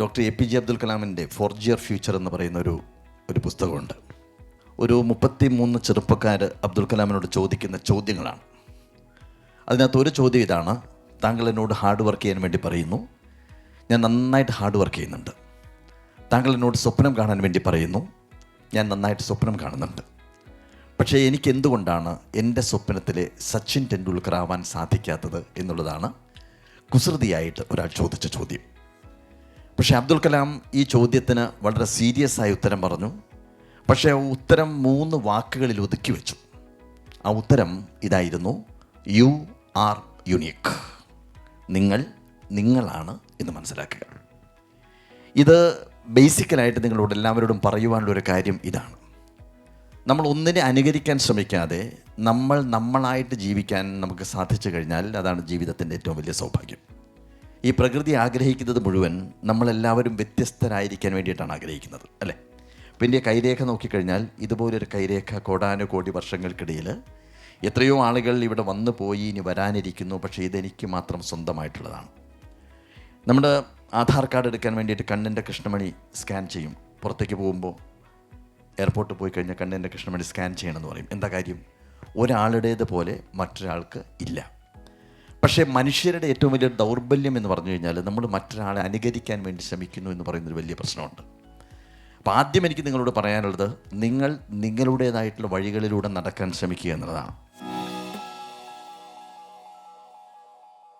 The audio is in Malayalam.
Doctor A P J Abdul കലാമിന്റെ ഫോർജിയർ ഫ്യൂച്ചർ എന്ന് പറയുന്ന ഒരു ഒരു പുസ്തകമുണ്ട്. ഒരു മുപ്പത്തി മൂന്ന് ചെറുപ്പക്കാർ അബ്ദുൽ കലാമിനോട് ചോദിക്കുന്ന ചോദ്യങ്ങളാണ്. അതിനകത്ത് ഒരു ചോദ്യം ഇതാണ്. താങ്കൾ എന്നോട് ഹാർഡ് വർക്ക് ചെയ്യാൻ വേണ്ടി പറയുന്നു. ഞാൻ നന്നായിട്ട് ഹാർഡ് വർക്ക് ചെയ്യുന്നുണ്ട്. താങ്കൾ എന്നോട് സ്വപ്നം കാണാൻ വേണ്ടി പറയുന്നു. ഞാൻ നന്നായിട്ട് സ്വപ്നം കാണുന്നുണ്ട്. പക്ഷേ എനിക്ക് എന്തുകൊണ്ടാണ് എന്റെ സ്വപ്നത്തിലെ സച്ചിൻ ടെണ്ടുൽക്കർ ആവാൻ സാധിക്കാത്തത് എന്നുള്ളതാണ് കുസൃതിയായിട്ട് ഒരാൾ ചോദിച്ച ചോദ്യം. പക്ഷേ അബ്ദുൽ കലാം ഈ ചോദ്യത്തിന് വളരെ സീരിയസ് ആയി ഉത്തരം പറഞ്ഞു. പക്ഷേ ആ ഉത്തരം മൂന്ന് വാക്കുകളിൽ ഒതുക്കി വെച്ചു. ആ ഉത്തരം ഇതായിരുന്നു യു ആർ യുണീക്ക് നിങ്ങൾ നിങ്ങളാണ് എന്ന് മനസ്സിലാക്കുക. ഇത് ബേസിക്കലായിട്ട് നിങ്ങളോട് എല്ലാവരോടും പറയുവാനുള്ള ഒരു കാര്യം ഇതാണ്. നമ്മൾ ഒന്നിനെ അനുകരിക്കാൻ ശ്രമിക്കാതെ നമ്മൾ നമ്മളായിട്ട് ജീവിക്കാൻ നമുക്ക് സാധിച്ചു കഴിഞ്ഞാൽ അതാണ് ജീവിതത്തിന്റെ ഏറ്റവും വലിയ സൗഭാഗ്യം. ഈ പ്രകൃതി ആഗ്രഹിക്കുന്നത് മുഴുവൻ നമ്മളെല്ലാവരും വ്യത്യസ്തരായിരിക്കാൻ വേണ്ടിയിട്ടാണ് ആഗ്രഹിക്കുന്നത് അല്ലേ? പിന്നെ കൈരേഖ നോക്കിക്കഴിഞ്ഞാൽ ഇതുപോലൊരു കൈരേഖ കോടാനുകോടി വർഷങ്ങൾക്കിടയിൽ എത്രയോ ആളുകൾ ഇവിടെ വന്നു പോയി ഇനി വരാനിരിക്കുന്നു പക്ഷേ ഇതെനിക്ക് മാത്രം സ്വന്തമായിട്ടുള്ളതാണ്. നമ്മുടെ ആധാർ കാർഡ് എടുക്കാൻ വേണ്ടിയിട്ട് കണ്ണിന്റെ കൃഷ്ണമണി സ്കാൻ ചെയ്യും. പുറത്തേക്ക് പോകുമ്പോൾ എയർപോർട്ടിൽ പോയി കഴിഞ്ഞാൽ കണ്ണിന്റെ കൃഷ്ണമണി സ്കാൻ ചെയ്യണമെന്ന് പറയും. എന്താ കാര്യം? ഒരാളുടേത് പോലെ മറ്റൊരാൾക്ക് ഇല്ല. പക്ഷേ മനുഷ്യരുടെ ഏറ്റവും വലിയ ദൗർബല്യം എന്ന് പറഞ്ഞു കഴിഞ്ഞാൽ നമ്മൾ മറ്റൊരാളെ അനുകരിക്കാൻ വേണ്ടി ശ്രമിക്കുന്നു എന്ന് പറയുന്നൊരു വലിയ പ്രശ്നമുണ്ട്. അപ്പോൾ ആദ്യം എനിക്ക് നിങ്ങളോട് പറയാനുള്ളത് നിങ്ങൾ നിങ്ങളുടേതായിട്ടുള്ള വഴികളിലൂടെ നടക്കാൻ ശ്രമിക്കുക എന്നുള്ളതാണ്.